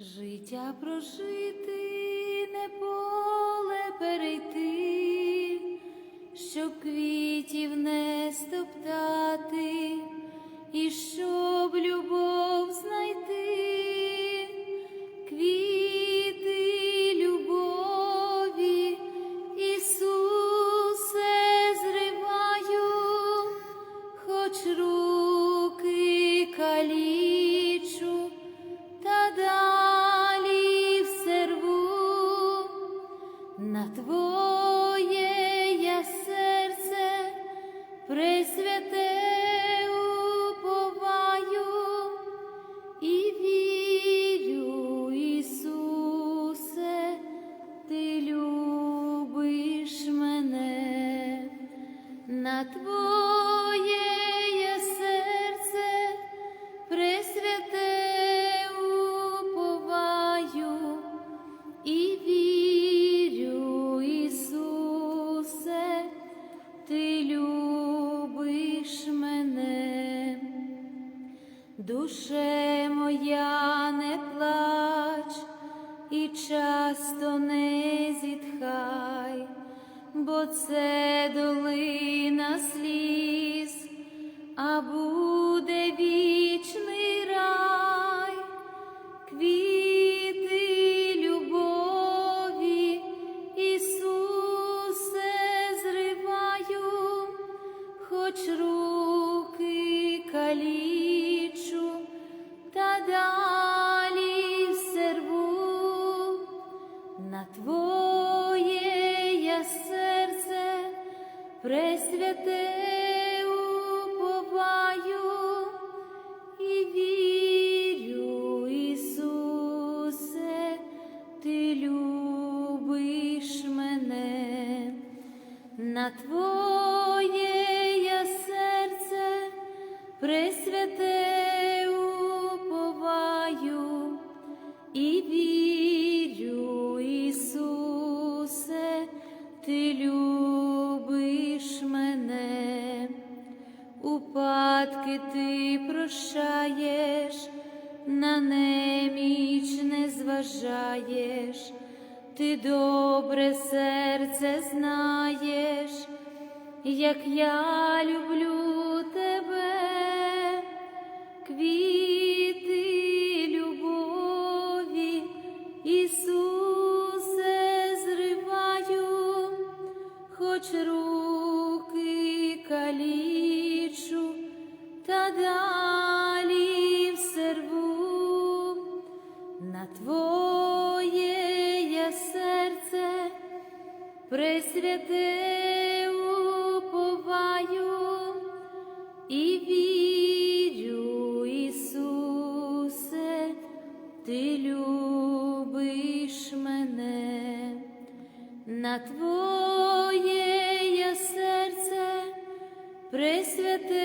Життя прожити, не поле перейти, щоб квітів не стоптати, і щоб любов пресвяте і часто не зітхай, бо це долина сліз, добре серце знаєш, як я люблю тебе, квіти любові, Ісусе, зриваю, хоч руки калічу, та далі пресвяте уповаю і вірю, Ісусе, Ти любиш мене, на Твоє я серце пресвяте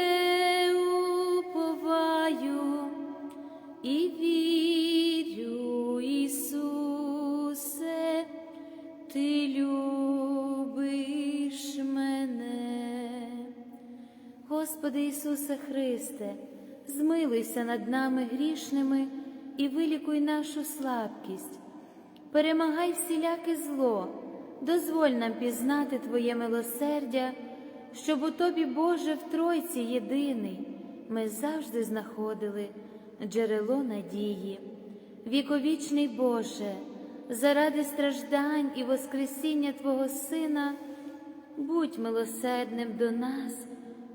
Ісусе Христе, змилуйся над нами грішними і вилікуй нашу слабкість. Перемагай всіляке зло, дозволь нам пізнати Твоє милосердя, щоб у Тобі, Боже, в Тройці єдиний, ми завжди знаходили джерело надії. Віковічний Боже, заради страждань і Воскресіння Твого Сина, будь милосердним до нас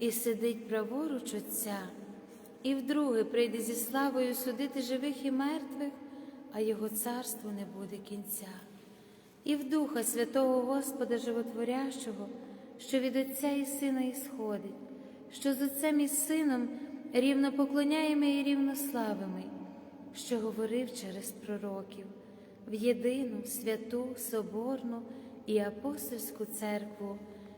і сидить праворуч Отця, і вдруге прийде зі славою судити живих і мертвих, а його царству не буде кінця. І в Духа Святого Господа Животворящого, що від Отця і Сина ісходить, що з Отцем і Сином рівно поклоняємо і рівно славимо, що говорив через пророків, в єдину святу, соборну і апостольську церкву,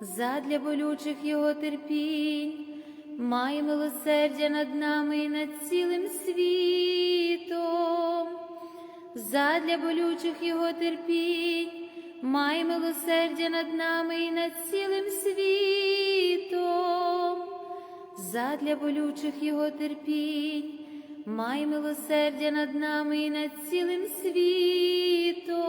задля болючих його терпінь, май милосердя над нами і над цілим світом. Задля болючих його терпінь, май милосердя над нами і над цілим світом, задля болючих його терпінь, май милосердя над нами і над цілим світом,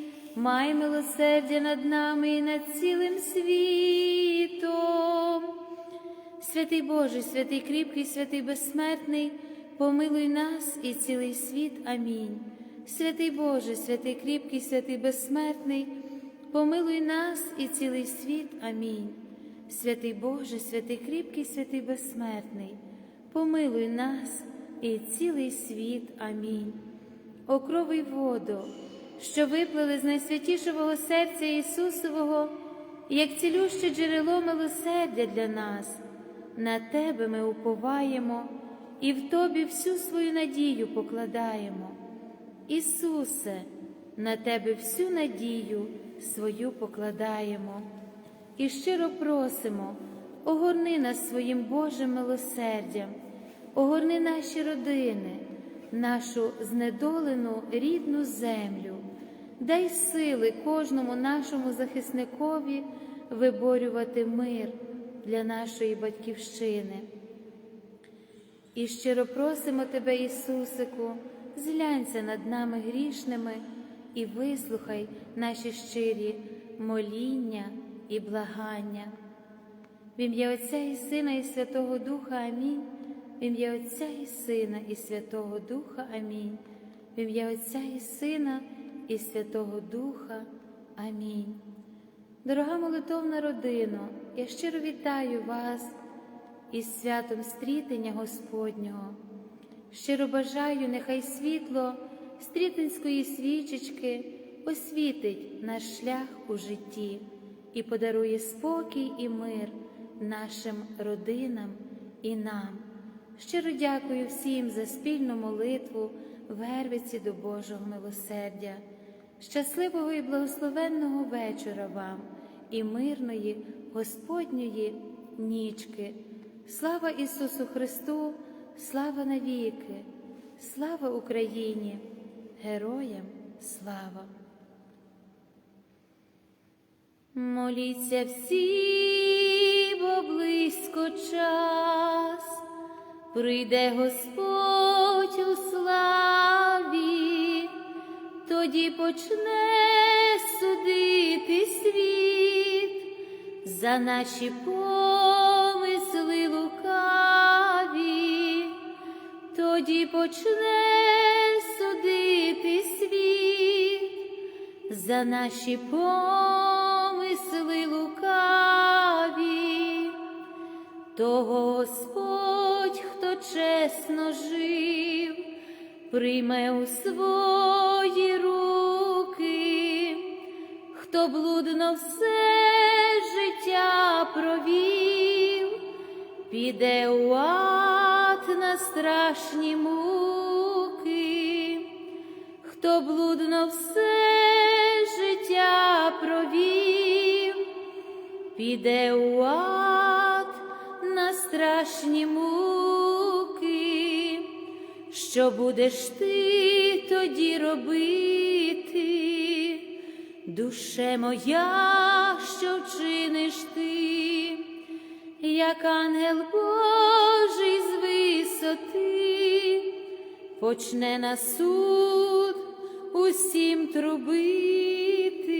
май милосердя над нами і над цілим світом. Святий Боже, святий кріпкий, святий безсмертний, помилуй нас і цілий світ. Амінь. Святий Боже, святий кріпкий, святий безсмертний, помилуй нас і цілий світ. Амінь. Святий Боже, святий кріпкий, святий безсмертний, помилуй нас і цілий світ. Амінь. О крови й воду, що виплили з найсвятішого серця Ісусового, як цілюще джерело милосердя для нас, на Тебе ми уповаємо, і в Тобі всю свою надію покладаємо. Ісусе, на Тебе всю надію свою покладаємо і щиро просимо, огорни нас своїм Божим милосердям, огорни наші родини, нашу знедолену рідну землю, дай сили кожному нашому захисникові виборювати мир для нашої батьківщини. І щиро просимо Тебе, Ісусику, зглянься над нами грішними і вислухай наші щирі моління і благання. В ім'я Отця і Сина, і Святого Духа Амінь. В ім'я Отця і Сина, і Святого Духа Амінь. В ім'я Отця і Сина, і Святого Духа. Амінь. Дорога молитовна родино, я щиро вітаю вас із святом стрітення Господнього. Щиро бажаю, нехай світло стрітинської свічечки освітить наш шлях у житті і подарує спокій і мир нашим родинам і нам. Щиро дякую всім за спільну молитву в Гервиці до Божого милосердя. Щасливого і благословенного вечора вам і мирної Господньої нічки. Слава Ісусу Христу, слава навіки, слава Україні, героям слава. Моліться всі, бо близько час, прийде Господь у славі, тоді почне судити світ. За наші помисли лукаві, тоді почне судити світ. За наші помисли лукаві, того Господь, хто чесно жив, прийме у свої руки, хто блудно все життя провів, піде у ад на страшні муки, хто блудно все життя провів, піде у ад на страшні муки, що будеш ти тоді робити, душе моя, що вчиниш ти, як ангел Божий з висоти, почне на суд усім трубити,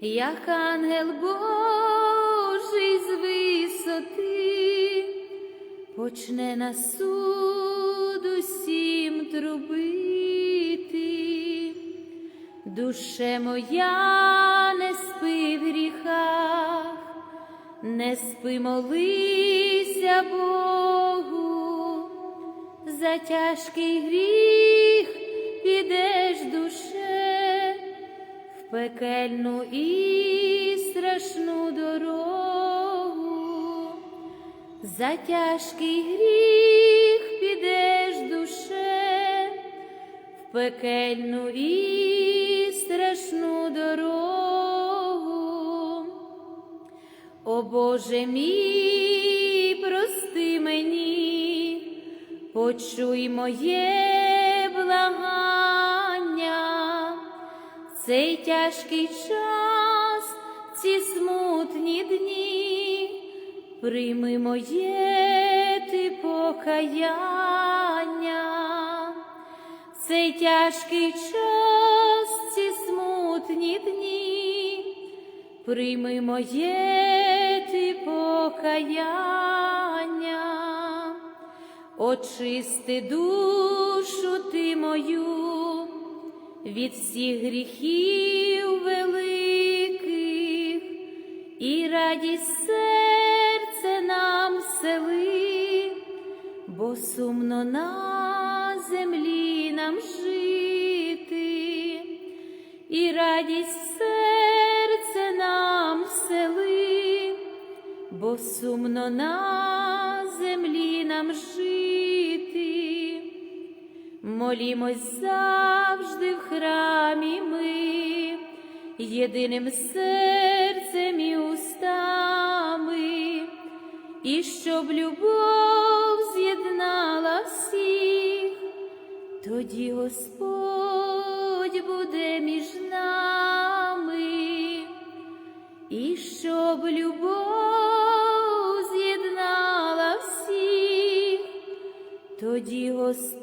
як ангел Божий з висоти, почне на суд усім трубити, душе моя, не спи в гріхах, не спи молися Богу, за тяжкий гріх підеш душе в пекельну і страшну дорогу, за тяжкий гріх підеш пекельну і страшну дорогу. О Боже мій, прости мені, почуй моє благання, цей тяжкий час, ці смутні дні, прийми моє ти покаяння, цей тяжкий час, ці смутні дні, прийми моє ти покаяння, очисти душу ти мою від всіх гріхів великих і радість серце нам сели, бо сумно на землі нам жити, і радість серце нам всели, бо сумно на землі нам жити. Молімось завжди в храмі ми, єдиним серцем і устами, і щоб любов з'єднала всіх, тоді Господь буде між нами, і щоб любов з'єднала всіх, тоді Господь